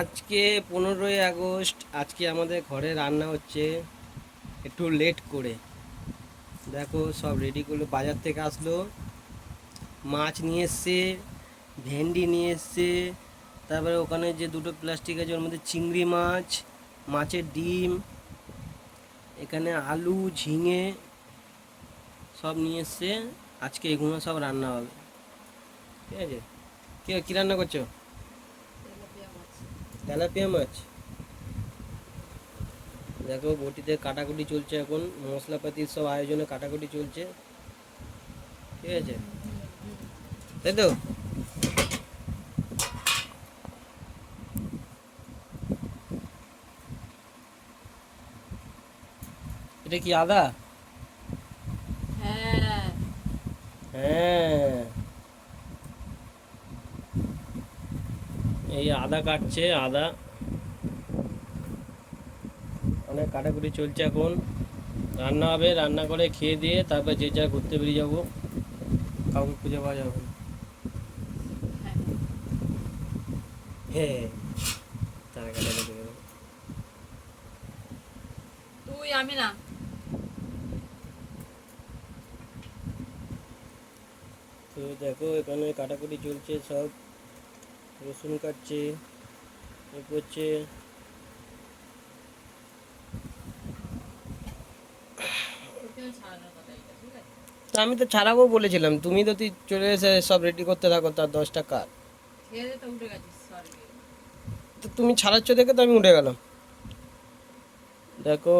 আজকে পনেরোই আগস্ট, আজকে আমাদের ঘরে রান্না হচ্ছে একটু লেট করে। দেখো সব রেডি করল, বাজার থেকে আসলো। মাছ নিয়ে এসছে, ভেন্ডি নিয়ে এসছে, তারপরে ওখানে যে দুটো প্লাস্টিক আছে, ওর মধ্যে চিংড়ি মাছ, মাছের ডিম, এখানে আলু, ঝিঙে সব নিয়ে এসছে। আজকে এগুলো সব রান্না হবে। ঠিক আছে? কি, কী রান্না করছ? তেলাপিয়া মাছ। দেখো, বটিতে কাটাকুটি চলছে এখন। মশলাপাতির সব আয়োজনে কাটাকুটি চলছে। ঠিক আছে? তাই তো? এটা কি আদা হ্যাঁ হ্যাঁ এই আদা কাটছে আদা। অনেক কাটাকুটি চলছে এখন। রান্না হবে রান্না করে খেয়ে দিয়ে তারপর যে যা ঘুরতে বেরিয়ে যাব। কাউকে খুঁজে পাওয়া যাবে। হ্যাঁ। হ্যাঁ। তারা কাটাকুটি তুই আমি না। তো দেখো এখানে কাটাকুটি চলছে সব। রসুন কাটছে এ করছে তোকেও ছাড়ানোর কথা এটা ঠিক আছে তা আমি তো ছাড়াবো বলেছিলাম তুমি তো তুই চলে এসে সব রেডি করতে থাকো তার দশটা সরি তো তুমি ছাড়াচ্ছ দেখে তো আমি উঠে গেলাম। দেখো।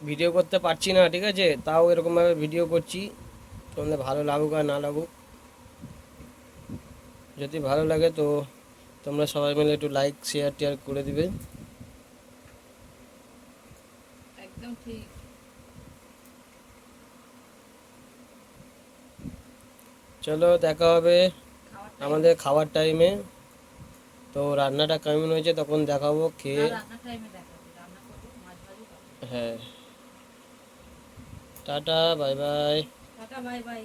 ভিডিও করতে পারছি না ঠিক আছে? তাও এরকমভাবে ভিডিও করছি। তোমাদের ভালো লাগুক আর না লাগুক যদি ভালো লাগে তো তোমরা সবাই মিলে একটু লাইক শেয়ার টেয়ার করে দিবে একদম ঠিক চলো দেখা হবে আমাদের খাওয়ার টাইমে তো রান্নাটা কেমন হয়েছে তখন দেখাবো খেয়ে হ্যাঁ tata bye bye tata bye bye